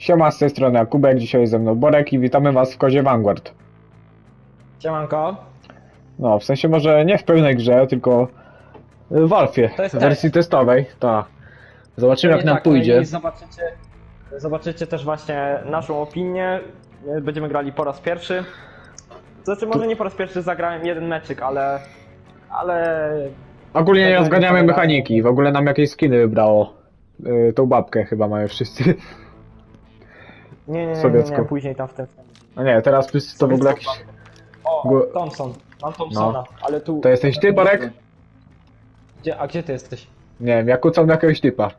Siema z tej strony Jakubek, dzisiaj ze mną Borek i witamy was w Kozie Vanguard. Siemanko. No, w sensie może nie w pełnej grze, tylko w Alfie, w wersji testowej, tak. Zobaczymy jak nam tak, pójdzie. i Zobaczycie, zobaczycie też właśnie naszą opinię. Będziemy grali po raz pierwszy. Znaczy może nie po raz pierwszy zagrałem jeden meczyk, ale... Ale... Ogólnie nie rozganiamy mechaniki, w ogóle nam jakieś skiny wybrało. Yy, tą babkę chyba mają wszyscy. Nie, nie, nie, nie, Sowiecką. nie później tam w tym... A nie, teraz wszyscy to w ogóle jakiś... O, Thompson. Mam Thompsona, ale tu... To jesteś ty, Borek? Gdzie, a gdzie ty jesteś? Nie wiem, ja kucam do jakiegoś typa.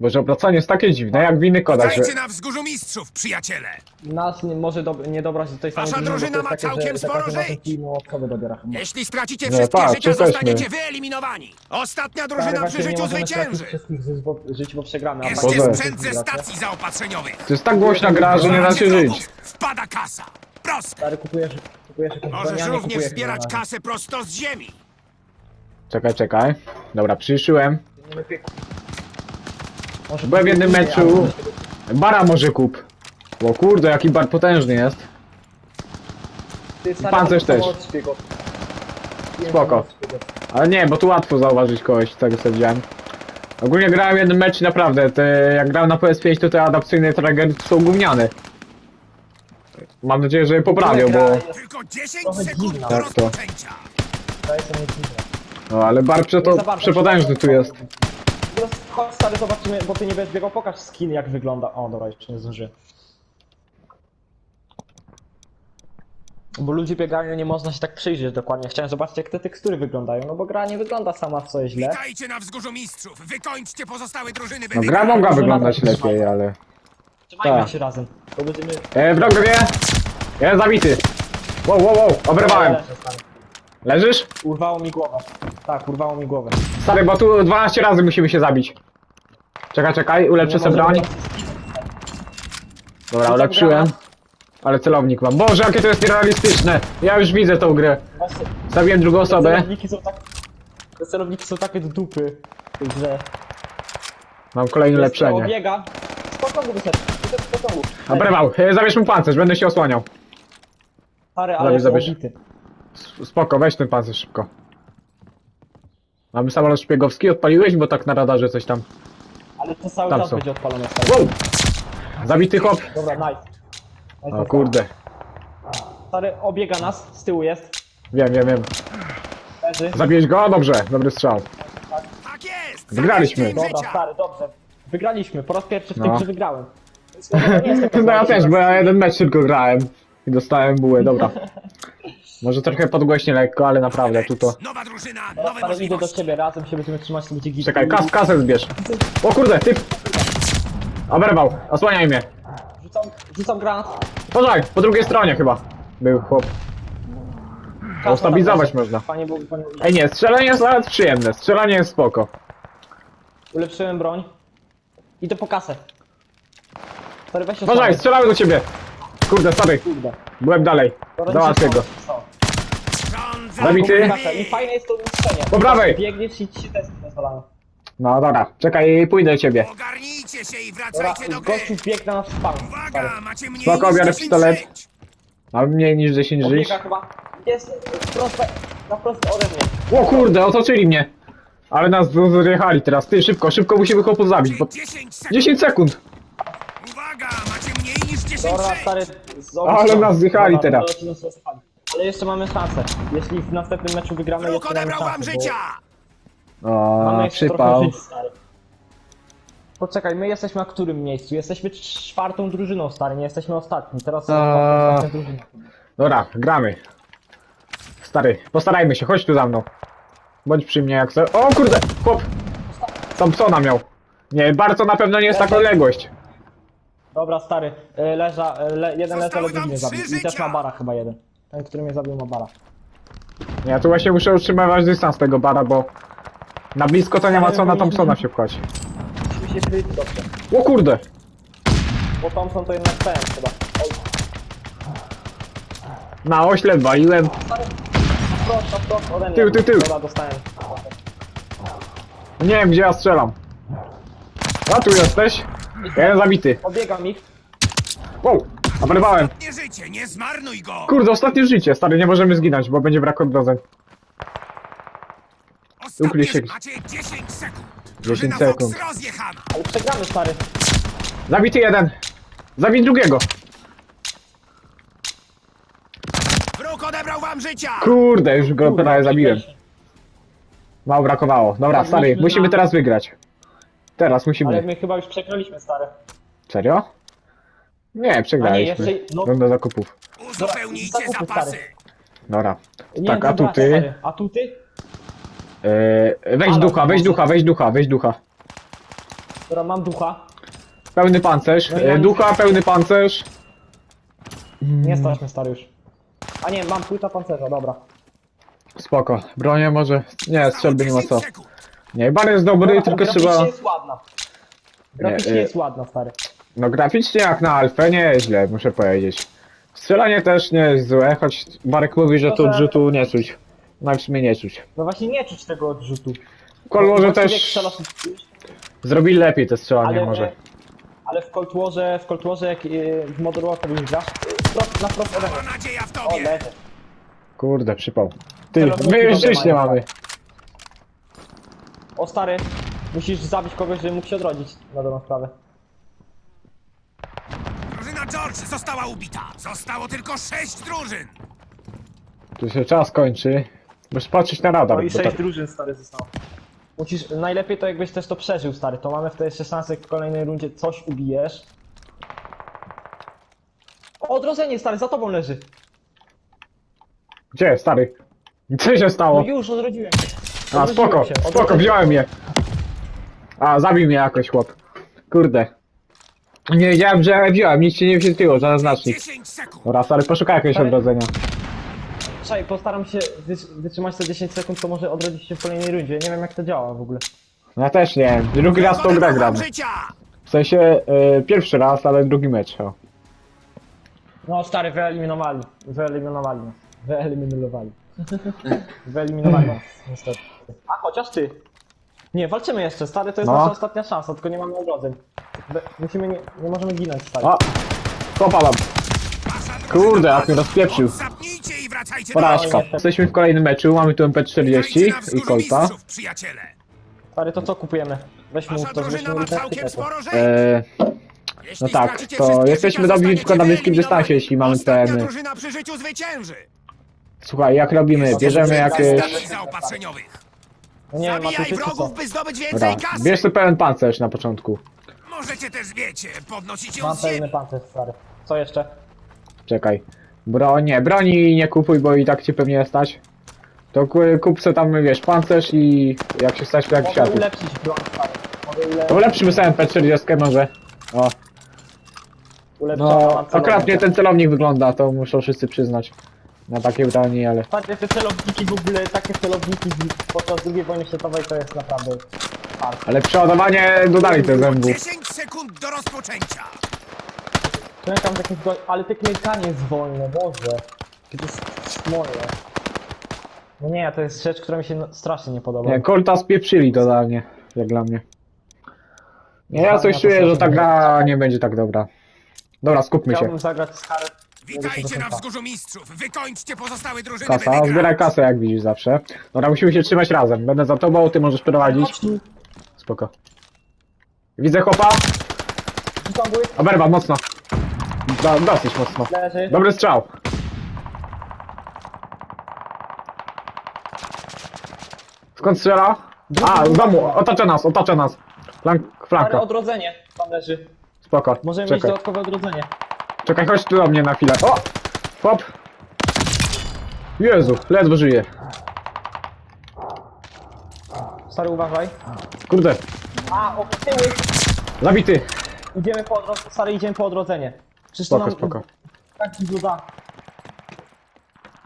Boże, obracanie jest takie dziwne, jak w innych kodach, że... Dajcie na wzgórzu mistrzów, przyjaciele! Nas nie, może do, nie dobrać do tej samej Wasza drużyna ma takie, całkiem sporo żyć. dobiera chyba. Jeśli stracicie No wszystkie tak, życia, jesteśmy. zostaniecie wyeliminowani! Ostatnia Ale drużyna właśnie przy nie życiu możemy stracić zwycięży! wszystkich żyć, bo, żyć, bo przegramy. a Bierzcie Boże. tak- sprzęt ze stacji zaopatrzeniowych! To jest tak głośna gra, że nie da się żyć. Wpada kasa! Proste! Stary, kupujesz, kupujesz jakąś Możesz nie również zbierać kasę prosto z ziemi! Czekaj, czekaj. Dobra, przyszłem. Nie lepiej- Może Byłem w jednym meczu. ale- Bara może kup. Bo kurde, jaki bar potężny jest. Ty, stary, Pancerz też. to. Spoko. Ale nie, bo tu łatwo zauważyć kogoś, tego co widziałem. Ogólnie grałem jeden mecz i naprawdę, te, jak grałem na PS5 to te adapcyjne triggery są gówniane. Mam nadzieję, że je poprawią, bo... Tylko 10 Trochę sekund dziwna. do Jak to? rozpoczęcia! No ale bar Nie za bardzo. przepotężny tu jest. Teraz Chodź stary, zobaczymy, bo ty nie będziesz biegał, pokaż skin jak wygląda. O, dobra, jeszcze nie zdążyłem. Bo ludzie biegają, nie można się tak przyjrzeć dokładnie. Chciałem zobaczyć jak te tekstury wyglądają, no bo gra nie wygląda sama w sobie źle. Witajcie na wzgórzu mistrzów! Wykończcie pozostałe drużyny No gra mogła wyglądać lepiej, ale... Trzymajmy Tak. się razem, bo będziemy... E, wrogowie! Jest zabity! Wow, wow, wow. Leżę, stary. Leżysz? Urwało mi głowę. Tak, urwało mi głowę. Stary, bo tu 12 razy musimy się zabić. Czekaj, czekaj, ulepszę Nie sobie broń. Dobra, ulepszyłem. Ale celownik mam. Boże, jakie to jest nierealistyczne! Ja już widzę tą grę. Właśnie, Zabiłem drugą te osobę. celowniki są tak... Te celowniki są takie do dupy, że... Mam kolejne ulepszenie. Biega. Z pociągu wyszedł. Wyszedł z pociągu. Obrywał, e, zabierz mu pancerz, będę się osłaniał. Stary, ale Zabierz, zabierz. obity. S- Spoko, weź ten pancerz szybko. Mamy samolot szpiegowski, odpaliłeś, bo tak na radarze coś tam. Ale to cały Tam czas są. będzie odpalone. Stary. Wow! Zabity chłop. Dobra, nice. nice O kurde. Stary, obiega nas, z tyłu jest. Wiem, wiem, wiem. Leży. Zabiłeś go? Dobrze, dobry strzał. Tak jest! Wygraliśmy. Zabierzcie im Dobra, życia. stary, dobrze. Wygraliśmy, po raz pierwszy w tej No. grze wygrałem. No ja też, bo ja jeden mecz tylko grałem. I dostałem bułę, dobra. Może trochę podgłośnie lekko, ale naprawdę tu to... Nowa drużyna, nowe stary, idę do możliwości! ciebie, razem się będziemy trzymać, to będzie git. Czekaj, kas, kasę zbierz. O kurde, typ! Oberwał, osłaniaj mnie. Rzucam, rzucam granat. Poczekaj, po drugiej stronie chyba. Był chłop. Kas ustabilizować tam leży. można. Panie Bogu, panie Bogu. Ej nie, strzelanie jest nawet przyjemne, strzelanie jest spoko. Ulepszyłem broń. Idę po kasę. Stary, weź się Poczekaj, osłaniaj. strzelały do ciebie. Kurde, sorry, Kurde. byłem dalej. Dobra, Załatwię nic go. się stało. Rząd za Zabity. I fajne jest to umieszczenie. Po prawej. Biegniesz i ci pozwalają. No dobra, czekaj, pójdę do ciebie. Ogarnijcie się i Dobra, wracajcie do gry! gościu biegł na nasz spawn. Stary. Uwaga, macie mniej Spoko, niż biorę 10 pistolet. żyć. Mam mniej niż 10 żyć. Obiega chyba. Jest prosto, na prosto ode mnie. O kurde, otoczyli mnie. Ale nas zjechali teraz. Ty, szybko, szybko musimy chłopów zabić, bo... 10 sekund! 10 sekund! Uwaga, macie mniej niż 10 Dobra, żyć! stary. z Ale nas zjechali Dobra, teraz. Ale jeszcze mamy szansę. Jeśli w następnym meczu wygramy, Wróg jeszcze mamy odebrał wam szansę. bo życia! Mamy O, jeszcze trochę przypał. żyć, stary. Poczekaj, my jesteśmy na którym miejscu? Jesteśmy czwartą drużyną, stary, nie jesteśmy ostatni. Teraz ostatnia drużyna. Dobra, gramy. Stary, postarajmy się, chodź tu za mną. Bądź przy mnie jak chcę. O kurde, chłop! Thompsona miał. Nie, bardzo na pewno nie jest taka odległość. Dobra, stary, y, leża, y, le, jeden leża, Zostały wam mnie trzy zabił. I też życia. ma bara chyba jeden. Ten, który mnie zabił ma bara. Ja tu właśnie muszę utrzymywać dystans tego bara, bo... Na blisko to nie ma co na Thompsona się pchać. Musimy się kryć dobrze. O kurde! Bo Thompson to jednak ten chyba. Oj, Na oślep waliłem. ode mnie. Tył, tył, tył. Dobra, dostałem. Nie wiem gdzie ja strzelam. A tu jesteś? Jeden zabity. Obiegam ich. Wow, oberwałem. Nie życie, nie zmarnuj go! Kurde, ostatnie życie, stary, nie możemy zginąć, bo będzie brak odrodzeń. Ukryj się. macie 10 sekund. 10 Drużyna sekund. Fox rozjechana. Ale przegramy, stary. Zabity jeden. Zabij drugiego. Wróg odebrał wam życia! Kurde, już go Kurwa, prawie zabiłem. przegraliśmy. Mało brakowało. Dobra, stary, musimy teraz wygrać. Teraz Ale musimy. my chyba już przegraliśmy, stary. Serio? Nie, przegraliśmy. jeszcze- no- Runda zakupów. Uzupełnijcie zakupy, zapasy. stary. Dobra. Nie, Tak, a dobra, tu ty? stary. A tu ty? Weź Ale ducha, weź ducha, weź ducha, weź ducha. Dobra, mam ducha. Pełny pancerz. No ja- ducha, pełny pancerz. Nie stać mnie, stary, już. A nie, mam płyta pancerza, dobra. Spoko. Bronię może. Nie, strzelby nie ma co. 10 sekund. Nie, bar jest dobry, Dobra, tylko graficznie trzeba. jest ładna. Graficznie Nie, jest ładna, stary. No graficznie jak na alfę nie jest źle, muszę powiedzieć. Strzelanie też nie jest złe, choć Marek mówi, że to Może- odrzutu nie czuć. No w sumie nie czuć. No właśnie nie czuć tego odrzutu. Cold Warze Właściwie też strzelasz- zrobili lepiej te strzelanie ale, może. ale w Cold Warze, w Cold Warze jak y, w Modern Warfare już grasz, y, wprost, na wprost. To nadzieja w O, tobie. leży. Kurde, przypał. Ty, Celowniki my już żyć nie mają. mamy. O stary, musisz zabić kogoś, żeby mógł się odrodzić na dobrą sprawę. George została ubita. Zostało tylko 6 drużyn. Tu się czas kończy. Musisz patrzeć na radar. No i bo 6 tak... drużyn stary zostało. Musisz, najlepiej to jakbyś też to przeżył stary, to mamy wtedy jeszcze szansę jak w kolejnej rundzie coś ubijesz. O, odrodzenie stary, za tobą leży. Gdzie, stary? Co się No stało? już, odrodziłem się. A, spoko, się, spoko, wziąłem je. A, zabił mnie jakoś chłop. Kurde. Nie wiedziałem, że wziąłem, nic się nie wyświetliło, żaden znacznik. 10 sekund. Dobra, stary, poszukaj jakiegoś Stary. odrodzenia. Czekaj, postaram się wytrzymać te 10 sekund, to może odrodzić się w kolejnej rundzie. Nie wiem jak to działa w ogóle. No Ja też nie wiem, drugi raz tą grę gram. życia. W sensie, y, pierwszy raz, ale drugi mecz. O. No stary, wyeliminowali. Wyeliminowali nas. Wyeliminowali. Wyeliminowali nas, niestety. A chociaż ty. Nie, walczymy jeszcze, stary, to jest No. nasza ostatnia szansa, tylko nie mamy odrodzeń. Be- Musimy, nie, nie możemy ginąć, stary. Wasza drużyna Kurde, jak mnie rozpieprzył. Zapnijcie i wracajcie Porażka. Jesteśmy w kolejnym meczu, mamy tu Witajcie MP40 na i Colta. przyjaciele. Stary, to co kupujemy? Weź mu Wasza to, drużyna ma literę całkiem to. sporo rzeczy. E, Jeśli no tak, stracicie to wszystkie jesteśmy życia, dobrzy zostaniecie tylko na bliskim wyeliminowani. dystansie, jeśli mamy Ostatnia ten- drużyna przy życiu zwycięży. Słuchaj, jak robimy? Bierzemy jakieś... Stacji zaopatrzeniowych. No nie Zabijaj ty czy co? wrogów, by zdobyć Dobra, więcej kasy. bierz sobie pełen pancerz na początku. Możecie też, wiecie, podnosić ją Mam z pełny pancerz, stary. Co jeszcze? Czekaj. Broń, nie, broni nie kupuj, bo i tak ci pewnie nie stać. To ku- kup sobie tam, wiesz, pancerz i jak się stać, to jak Mogę światło. ulepszyć broń, stary. Mogę ule... To ulepszymy sobie MP40 może. O, ulepszyć no, mam celownik. akurat nie ten celownik wygląda, to muszą wszyscy przyznać. Na takie broni, ale... Patrzcie, te celowniki w ogóle, takie celowniki podczas II wojny światowej to jest naprawdę hard. Ale przeładowanie dodali te zębów. 10 sekund do rozpoczęcia. Czekam takie zgo... ale te klikanie jest wolne, Boże. To jest moje. No nie, to jest rzecz, która mi się no- strasznie nie podoba. Nie, Colta spieprzyli totalnie, jak dla mnie. Nie, ja coś czuję, że ta nie- gra nie będzie tak dobra. Dobra, skupmy się. Chciałbym zagrać z. Witajcie na wzgórzu mistrzów. Wykończcie pozostałe drużyny, Kasa, zbieraj kasę jak widzisz zawsze. Dobra, musimy się trzymać razem. Będę za tobą, ty możesz prowadzić. Spoko. Widzę chłopa. rzucam błysk, Oberwa, mocno. Do, dosyć mocno. leży. Dobry strzał. Skąd strzela? A, z domu, otacza nas, otacza nas. Flank, Ale flanka, odrodzenie tam leży. spoko. Możemy mieć Czekaj, dodatkowe odrodzenie. Czekaj, chodź tu do mnie na chwilę. O! Hop! Jezu, ledwo żyje. Stary, uważaj. Kurde, A, o, tyły. zabity. Idziemy po odrodzenie. Stary, idziemy po odrodzenie. Przecież to Spoko, nam spoko. tak dużo da.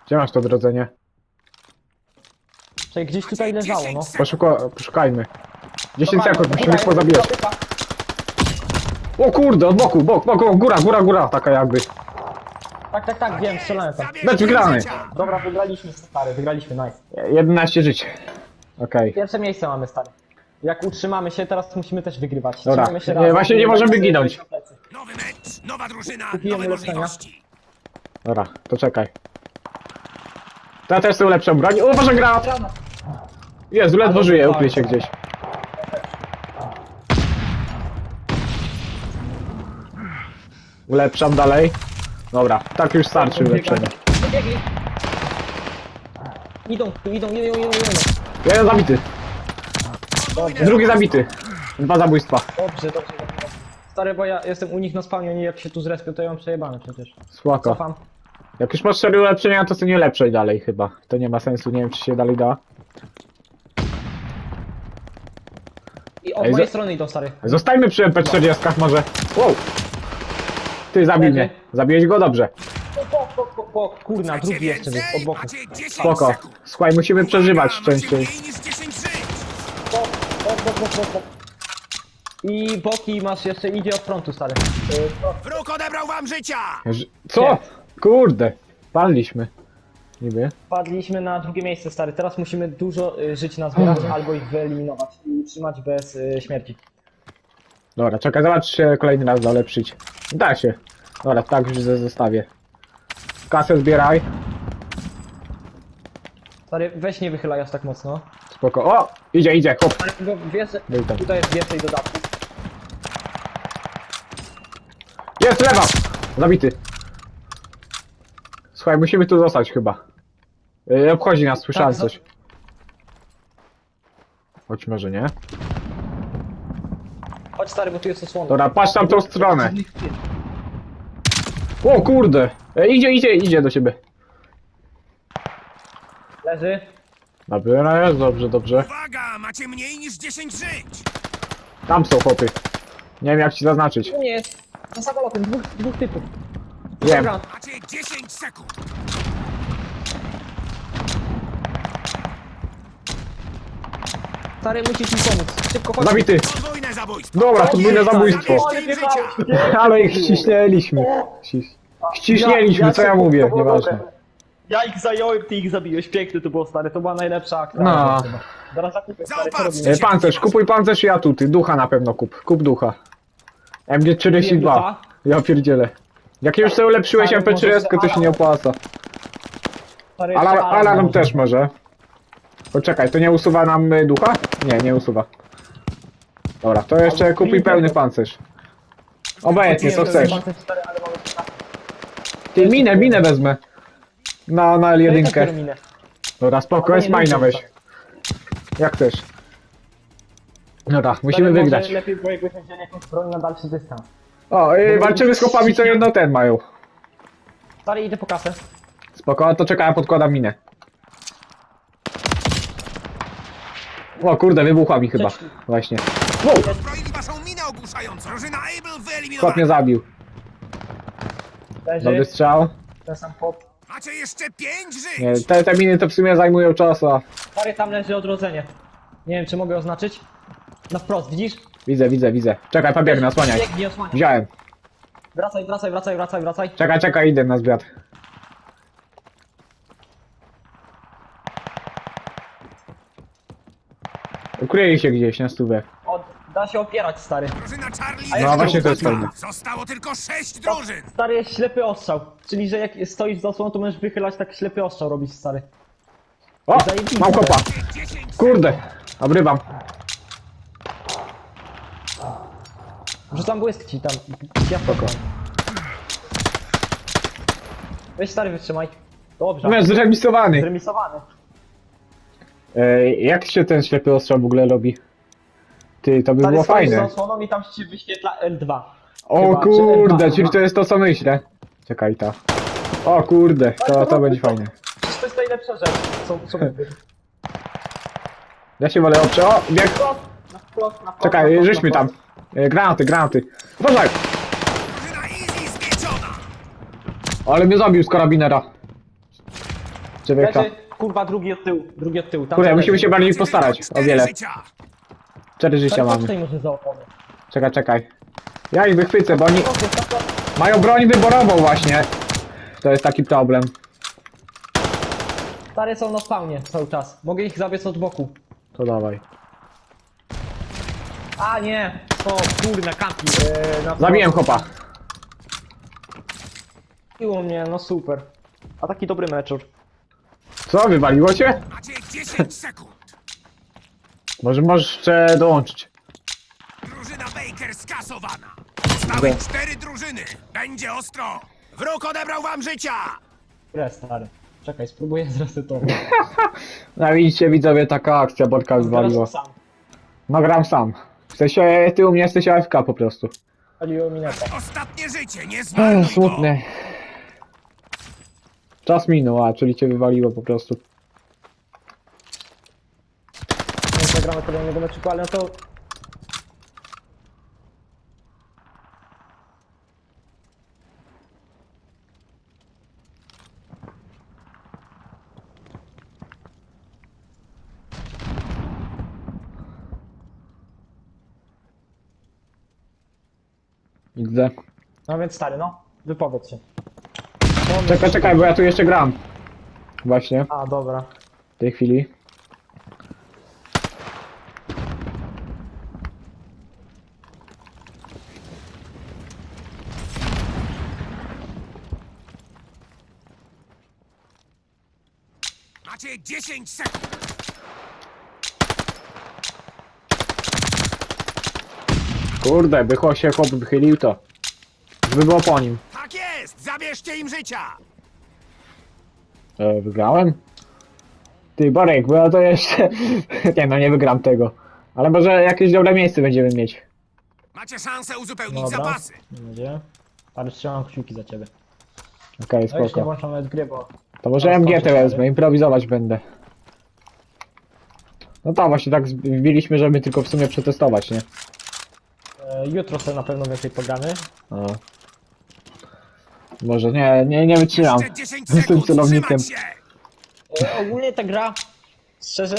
Gdzie masz to odrodzenie? Czekaj, gdzieś tutaj leżało, no. Poszuka, poszukajmy. 10 Dobra, sekund, musimy dobra, pozabijać. dobra. O kurde, od boku, bok, bok, bok, góra, góra, góra, taka jakby. Tak, tak, tak, wiem, strzelałem tam. Mecz wygrany. Dobra, wygraliśmy, stary, wygraliśmy, nice. 11 żyć. Okej. Pierwsze miejsce mamy, stary. Jak utrzymamy się, teraz musimy też wygrywać. Dobra. Trzymamy się Nie, razem. właśnie nie możemy ginąć. na plecy. Nowy mecz, nowa drużyna, nowe możliwości. Dobra, to czekaj. To ja też sobie lepszą broń. Uważaj granat! Jezu, ledwo tak. ukryj się gdzieś. Ulepszam dalej. Dobra, tak już starczy ulepszenie. Biegli. Idą, tu idą, idą, idą, idą. Jeden zabity, Podwójne drugi zabity. Dwa zabójstwa. Dobrze, dobrze, dobrze. Stary, bo ja jestem u nich na spawnie, oni jak się tu zrespią, to ja mam przejebane przecież. Spoko. Cofam. Jak już masz cztery ulepszenia, to co nie lepszej dalej chyba. To nie ma sensu, nie wiem czy się dalej da. I od Ej, mojej za- strony idą, stary. Zostajmy przy MP40 może. Wow! Ty zabił mnie. Zabiłeś go dobrze. Po, po, po, po, kurna, drugi jeszcze jest, od boku. Macie 10 Spoko. Słuchaj, musimy przeżywać częściej. mniej niż 10 żyć. Po, po, po, po, po, po. I boki masz jeszcze, idzie od frontu, stary. Y, pro- Wróg odebrał wam życia. Ż- Co? Kurde. Padliśmy. Niby. Padliśmy na drugie miejsce, stary. Teraz musimy dużo y, żyć nazbierać albo ich wyeliminować i utrzymać bez y, śmierci. Dobra, czekaj, zobacz się kolejny raz da ulepszyć. Da się. Dobra, tak już ze- zostawię. Kasę zbieraj. Stary, weź nie wychylaj aż tak mocno. Spoko. O! Idzie, idzie, hop. Ale bo wiesz, że Był tam. tutaj jest więcej dodatków. Jest, lewa! Zabity. Słuchaj, musimy tu zostać chyba. Yy, obchodzi nas, słyszałem Tak, coś. Choć może nie. Chodź stary, bo tu jest osłona. Dobra, patrz tam tą stronę. O kurde! E, idzie, idzie, idzie do ciebie. Leży. Dobra, jest dobrze, dobrze. Uwaga, macie mniej niż 10 żyć. Tam są chłopy. Nie wiem jak ci zaznaczyć. Tu nie jest. Za samolotem, dwóch, dwóch typów. Wiem. Dobra, Macie 10 sekund. Stary, musisz mi pomóc. Szybko chodź. Zabity! Podwójne zabójstwo. Dobra, podwójne zabójstwo. życia. Ale ich ściśnieliśmy. Ściś... Ściśnieliśmy, co ja mówię, nieważne. Ja ich zająłem, ty ich zabiłeś. Piękny to było, stary. To była najlepsza akcja. No. Zaraz zakupię, stary. Co robimy? E, Pancerz, kupuj pancerz i atuty. Ducha na pewno kup. Kup ducha. MG42. ducha? Ja pierdzielę. Jak już sobie ulepszyłeś Ale MP40, to się nie opłaca. Stary, Alarm, alarm też może. Poczekaj, to nie usuwa nam y, ducha? Nie, nie usuwa. Dobra, to jeszcze Albo sprinter. pełny pancerz. Obojętnie, co chcesz. Ty, minę, minę wezmę. Na, na To jest L1. minę. Dobra, spoko, jest majna weź. Jak chcesz. Dobra, musimy wygrać. Lepiej było, jakbyśmy wzięli jakąś broń na dalszy dystans. O, y, walczymy z chłopami, co jedno ten mają. Stary, idę po kasę. Spoko, to czekaj, ja podkładam minę. O kurde, wybuchła mi chyba. Cześć. Właśnie. Wow, Zbroili waszą minę ogłuszającą. Drużyna Able chłop mnie wyeliminowana. zabił. Leży. Dobry strzał. Ten sam chłop. Macie jeszcze 5 żyć. Nie, te, te miny to w sumie zajmują czas, a... Stary, tam leży odrodzenie. Nie wiem, czy mogę oznaczyć. Na wprost, widzisz? Widzę, widzę, widzę. Czekaj, pobiegnę, osłaniaj. Biegnij, osłaniaj. Wziąłem. Wracaj, wracaj, wracaj, wracaj, wracaj. Czekaj, czekaj, idę na zwiat. Ukryje się gdzieś na stówę. Od, da się opierać, stary. Drużyna Charlie No właśnie to jest fajne. Zostało tylko 6 drużyn. Stary jest ślepy ostrzał. Czyli, że jak stoisz za osłoną, to możesz wychylać tak ślepy ostrzał robić, stary. O! Zajebiste. Mam kopa! 10 Kurde! Obrywam. Rzucam błysk ci tam. Ja Spoko. Weź stary, wytrzymaj. Dobrze. No, zremisowany. Zremisowany. E, jak się ten ślepy ostrzał w ogóle robi? Ty, to by było fajne. osłoną i tam się wyświetla L2. O chyba, czy kurde, L2, czyli no. to jest to co myślę. Czekaj ta. O kurde, to, to będzie fajne. Przecież to jest najlepsza rzecz, co, co. Ja się wolę oprzeć. O, bieg. Wprost, na wprost, na wprost, na Czekaj, wprost, na tam. wprost. E, granaty, granaty. Uważaj! Ale mnie zabił z karabinera. Człowieka. Leży, kurwa, drugi od tyłu, drugi od tyłu. Tam Kurde, musimy się bardziej postarać. O wiele. Cztery życia Stary, mamy. może za opony. Czekaj, czekaj. Ja ich wychwycę, bo oni mają broń wyborową właśnie. To jest taki problem. Stare są na spawnie cały czas. Mogę ich zabiec od boku. To dawaj. A nie! O kurna, kampi. Yy, na Zabiłem chopa. Zabiło mnie, no super. A taki dobry meczur. Co, wywaliło cię? Macie 10 sekund. Może możesz jeszcze dołączyć. Drużyna Baker skasowana. Zostały cztery drużyny. Będzie ostro. Wróg odebrał wam życia. Ile stary? Czekaj, spróbuję zresetować. No widzicie widzowie, taka akcja Borka wywaliła. Teraz sam. No gram sam. W sensie ty u mnie jesteś AFK po prostu. Paliło mi neta. Ostatnie życie, nie zmarnuj Ech, go. smutny. Czas minął, a czyli cię wywaliło po prostu. Nie zagramy kolejnego meczu, ale no to... Widzę. No więc stary, no. Wypowiedz się. Czekaj, czekaj, bo ja tu jeszcze gram. Właśnie, A, dobra. w tej chwili. Macie 10 sekund. Kurde, by cho- się chłop wychylił to. By było po nim. Zabierzcie im życia. E, wygrałem? Ty, Borek, bo ja to jeszcze... nie no, nie wygram tego. Ale może jakieś dobre miejsce będziemy mieć. Macie szansę uzupełnić Dobra. zapasy. Będzie. Ale trzymam kciuki za ciebie. Okej, No już nie spoko. włączam nawet gry, bo... To może Teraz MG kończę, te wezmę, improwizować będę. No tam właśnie tak wbiliśmy, żeby tylko w sumie przetestować, nie? E, jutro sobie na pewno więcej pogramy. O. Może nie, nie, nie wytrzymam. Jeszcze 10 Z tym sekund. celownikiem. Trzymać się. E, ogólnie ta gra, szczerze,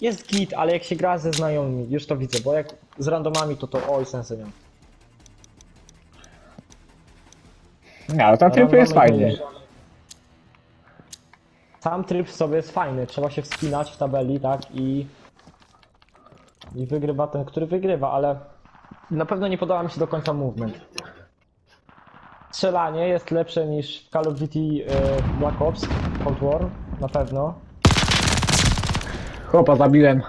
jest git, ale jak się gra ze znajomymi, już to widzę, bo jak z randomami, to to oj, sensu nie ma. Nie, ale ten tryb jest Randomy fajny. to- Sam tryb w sobie jest fajny, trzeba się wspinać w tabeli, tak, i... I wygrywa ten, który wygrywa, ale na pewno nie podoba mi się do końca movement. Strzelanie jest lepsze niż w Call of Duty e, Black Ops Cold War, na pewno. Chłopa zabiłem.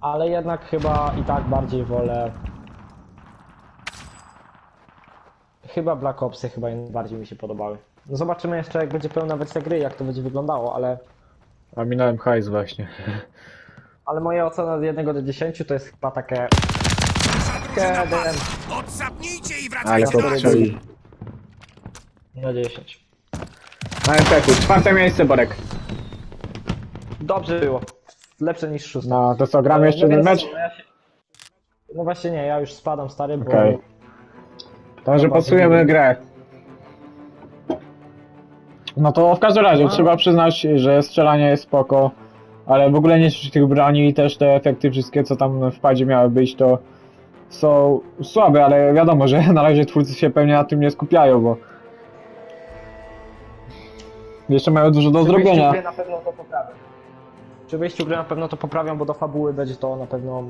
Ale jednak chyba i tak bardziej wolę. Chyba Black Opsy chyba bardziej mi się podobały. No zobaczymy jeszcze jak będzie pełna wersja gry, jak to będzie wyglądało, ale, A minąłem hajs właśnie. ale moja ocena od 1 do 10 to jest chyba takie Padła. Odsapnijcie i Ale wracajcie to do na 10. Na MPK, czwarte miejsce, Borek. Dobrze było. Lepsze niż szóste. No, to co, gramy jeszcze no, jeden mecz? ja się... No właśnie nie, ja już spadam stary, bo Okej. To może podsumujemy grę. No to w każdym razie trzeba przyznać, że strzelanie jest spoko, ale w ogóle nie czuć tych broni i też te efekty wszystkie co tam w padzie miały być to są słabe, ale wiadomo, że na razie twórcy się pewnie na tym nie skupiają, bo jeszcze mają dużo do przy zrobienia. na pewno to poprawią. Przy wyjściu gry na pewno to poprawią, bo do fabuły będzie to na pewno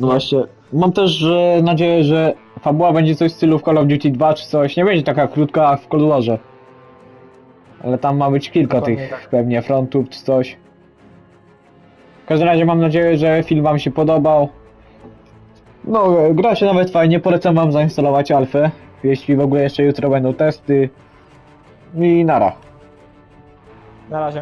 No właśnie, mam też nadzieję, że fabuła będzie coś w stylu w Call of Duty 2 czy coś, nie będzie taka krótka jak w Cold Warze. Ale tam ma być kilka Dokładnie tych tak. pewnie frontów czy coś. W każdym razie mam nadzieję, że film wam się podobał. No, gra się nawet fajnie, polecam wam zainstalować alfę, jeśli w ogóle jeszcze jutro będą testy. I nara. Na razie.